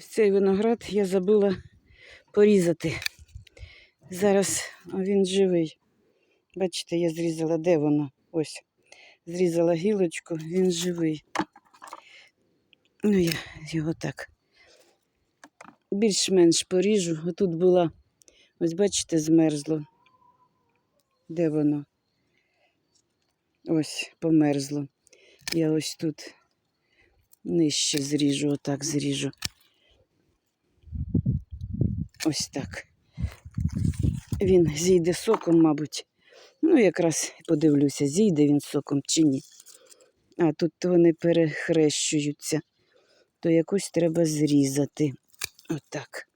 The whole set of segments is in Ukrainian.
Ось цей виноград я забула порізати. Зараз він живий. Бачите, я зрізала, де воно? Ось. Зрізала гілочку, він живий. Ну, я його так більш-менш поріжу. Отут була, ось бачите, змерзло. Де воно? Ось, померзло. Я ось тут нижче зріжу, отак зріжу. Ось так. Він зійде соком, мабуть. Ну, якраз подивлюся, зійде він соком чи ні. А тут вони перехрещуються, то якусь треба зрізати. Отак.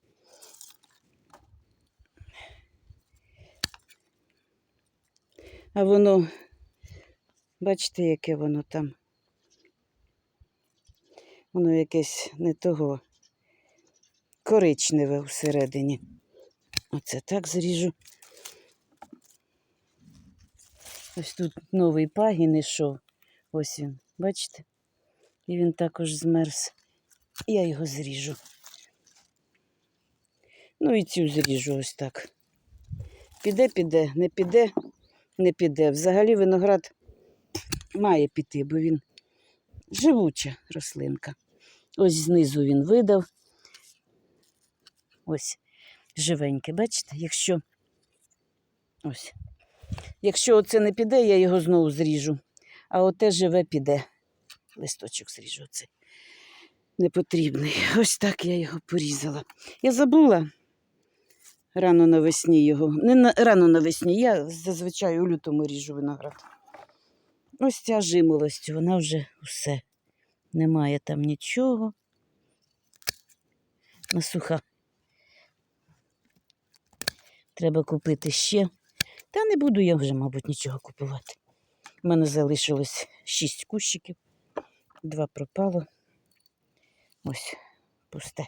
А воно, бачите, яке воно там. Воно якесь не того коричневе всередині. Оце так зріжу. Ось тут новий пагін ішов. Ось він, бачите? І він також змерз. Я його зріжу. Ну і цю зріжу ось так. Піде, піде, не піде, не піде. Взагалі виноград має піти, бо він живуча рослинка. Ось знизу він видав. Ось живеньке, бачите? Якщо ось. Якщо оце не піде, я його знову зріжу. А оте живе піде. Листочок зріжу оцей. Непотрібний. Ось так я його порізала. Я забула рано навесні його. Не на, рано навесні, я зазвичай у лютому ріжу виноград. Ось ця жимолость, вона вже все. Немає там нічого. На суха. Треба купити ще. Та не буду я вже, мабуть, нічого купувати. У мене залишилось шість кущиків, два пропало. Ось пусте.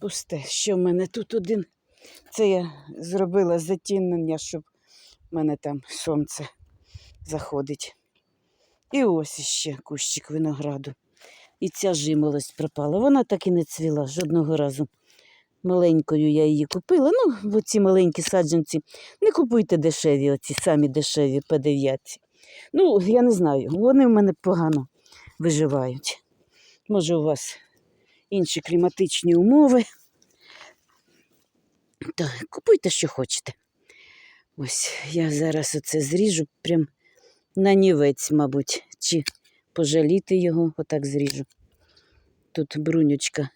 Пусте. Що в мене тут один? Це я зробила затінення, щоб в мене там сонце заходить. І ось іще кущик винограду. І ця жимолость пропала. Вона так і не цвіла жодного разу. Маленькою я її купила. Ну, бо ці маленькі саджанці. Не купуйте дешеві, оці самі дешеві по дев'ятці. Ну, я не знаю, вони в мене погано виживають. Може, у вас інші кліматичні умови. Та купуйте, що хочете. Ось я зараз оце зріжу прям на нівець, мабуть, чи пожаліти його, отак зріжу. Тут брунючка.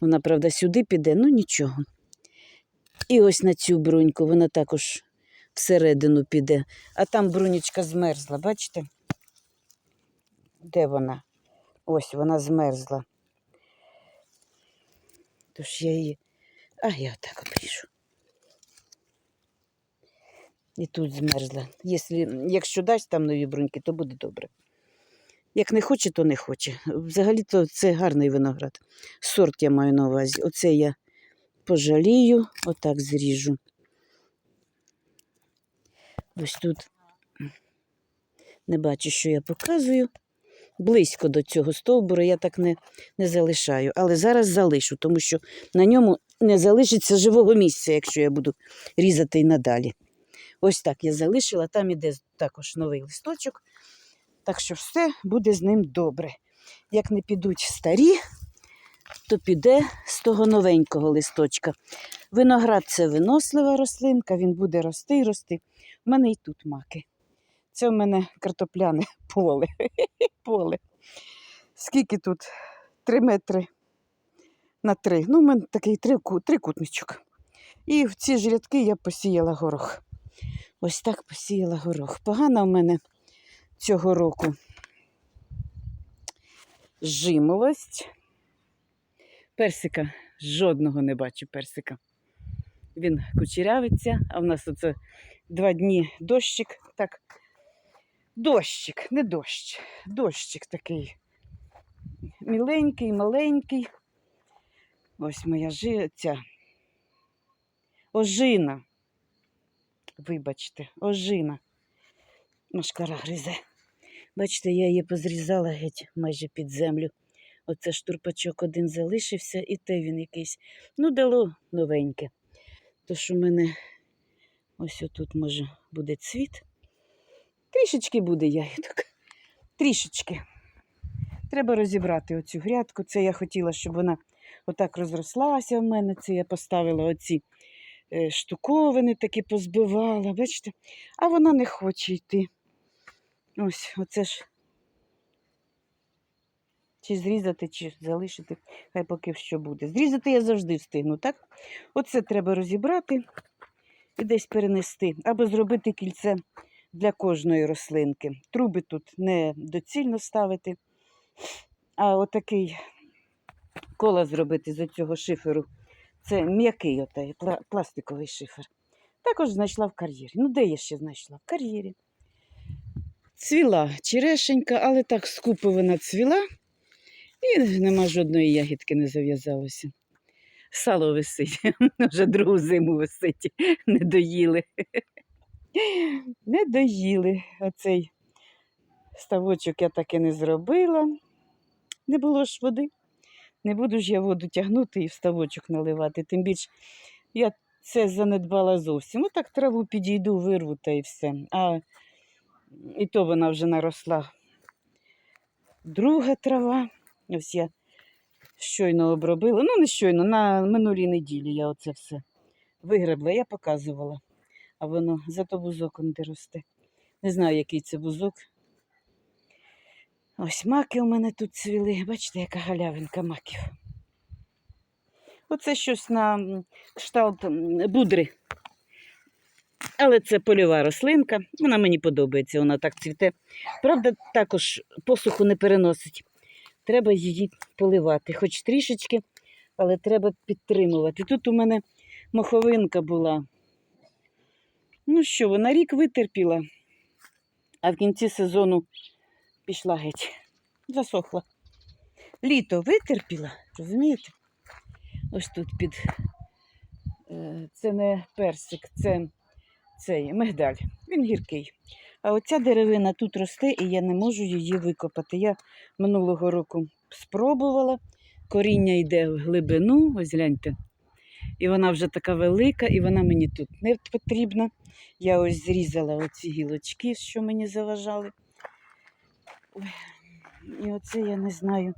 Вона, правда, сюди піде, ну нічого. І ось на цю бруньку вона також всередину піде. А там брунючка змерзла, бачите? Де вона? Ось вона змерзла. Тож я її. А я отак обріжу. І тут змерзла. Якщо, якщо дасть там нові бруньки, то буде добре. Як не хоче, то не хоче. Взагалі-то це гарний виноград. Сорт я маю на увазі. Оце я пожалію, отак зріжу. Ось тут не бачу, що я показую. Близько до цього стовбура я так не, не залишаю. Але зараз залишу, тому що на ньому не залишиться живого місця, якщо я буду різати і надалі. Ось так я залишила, там іде також новий листочок. Так що все буде з ним добре. Як не підуть старі, то піде з того новенького листочка. Виноград це винослива рослинка, він буде рости і рости. У мене і тут маки. Це в мене картопляне поле. поле. Скільки тут? Три метри на три. Ну, у мене такий трику- трикутничок. І в ці ж рядки я посіяла горох. Ось так посіяла горох. Погана в мене цього року жимолость. Персика жодного не бачу персика. Він кучерявиться, а в нас оце два дні дощик. Так, дощик, не дощ, дощик такий. Міленький, маленький. Ось моя жи... ожина. Вибачте, ожина. Машкара гризе. Бачите, я її позрізала геть майже під землю. Оце штурпачок один залишився, і те він якийсь. Ну, дало новеньке. Тож у мене ось отут, може, буде цвіт. Трішечки буде ягідок. Трішечки. Треба розібрати оцю грядку. Це я хотіла, щоб вона отак розрослася в мене. Це я поставила оці е, штуковини такі позбивала, бачите? А вона не хоче йти. Ось, оце ж. Чи зрізати, чи залишити, хай поки що буде. Зрізати я завжди встигну, так? Оце треба розібрати і десь перенести, або зробити кільце для кожної рослинки. Труби тут не доцільно ставити, а отакий кола зробити з цього шиферу. Це м'який пла- пластиковий шифер. Також знайшла в кар'єрі. Ну, де я ще знайшла? В кар'єрі. Цвіла черешенька, але так скупо вона цвіла, і нема жодної ягідки не зав'язалося. Сало висить, вже другу зиму висить, не доїли. Не доїли. Оцей ставочок я так і не зробила. Не було ж води. Не буду ж я воду тягнути і в ставочок наливати. Тим більше я це занедбала зовсім. Отак траву підійду, вирву та і все. А і то вона вже наросла. Друга трава. Ось я щойно обробила. Ну, не щойно, на минулій неділі я оце все вигребла, я показувала. А воно зато бузок он де росте. Не знаю, який це бузок. Ось маки у мене тут цвіли. Бачите, яка галявинка маків. Оце щось на кшталт будри. Але це польова рослинка. Вона мені подобається, вона так цвіте. Правда, також посуху не переносить. Треба її поливати, хоч трішечки, але треба підтримувати. Тут у мене моховинка була. Ну що, вона рік витерпіла, а в кінці сезону пішла геть. Засохла. Літо витерпіла, розумієте? Ось тут під. е, Це не персик, це цей мигдаль. Він гіркий. А оця деревина тут росте, і я не можу її викопати. Я минулого року спробувала. Коріння йде в глибину, ось гляньте. І вона вже така велика, і вона мені тут не потрібна. Я ось зрізала оці гілочки, що мені заважали. І оце я не знаю,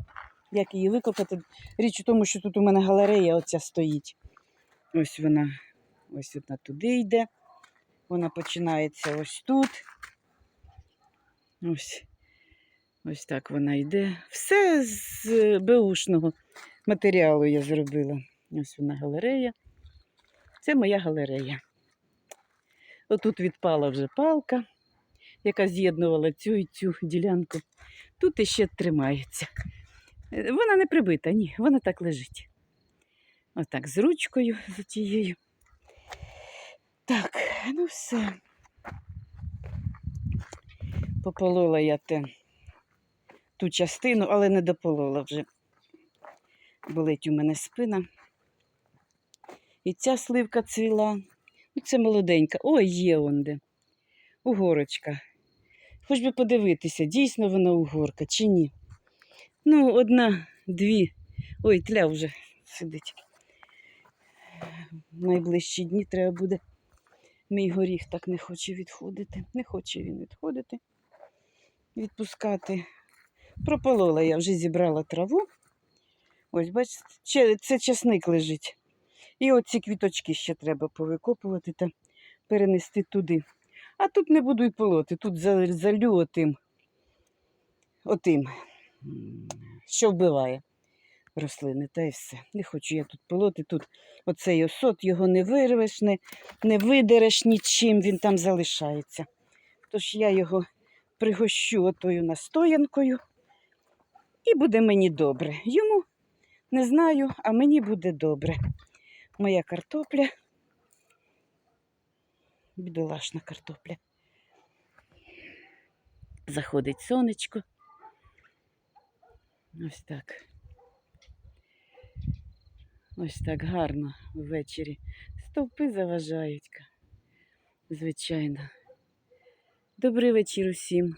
як її викопати. Річ у тому, що тут у мене галерея оця стоїть. Ось вона, ось вона туди йде. Вона починається ось тут. Ось, ось так вона йде. Все з беушного матеріалу я зробила. Ось вона галерея. Це моя галерея. Отут відпала вже палка, яка з'єднувала цю і цю ділянку. Тут іще тримається. Е, Вона не прибита, ні, вона так лежить. Отак, з ручкою за тією. Так, ну все. Пополола я те, ту частину, але не дополола вже. Болить у мене спина. І ця сливка цвіла. Ну, це молоденька. Ой, є онде. Угорочка. Хоч би подивитися, дійсно вона угорка чи ні. Ну, одна, дві. Ой, тля вже сидить. Найближчі дні треба буде. Мій горіх так не хоче відходити. Не хоче він відходити, відпускати. Прополола я вже зібрала траву. Ось, бачите, це часник лежить. І оці квіточки ще треба повикопувати та перенести туди. А тут не буду й полоти, тут за- залю отим, отим, що вбиває рослини, та й все. Не хочу я тут полоти. Тут оцей осот, його не вирвеш, не, не видереш нічим, він там залишається. Тож я його пригощу отою настоянкою, і буде мені добре. Йому не знаю, а мені буде добре. Моя картопля. Бідолашна картопля. Заходить сонечко. Ось так. Ось так гарно ввечері. Стовпи заважають. Звичайно. Добрий вечір усім.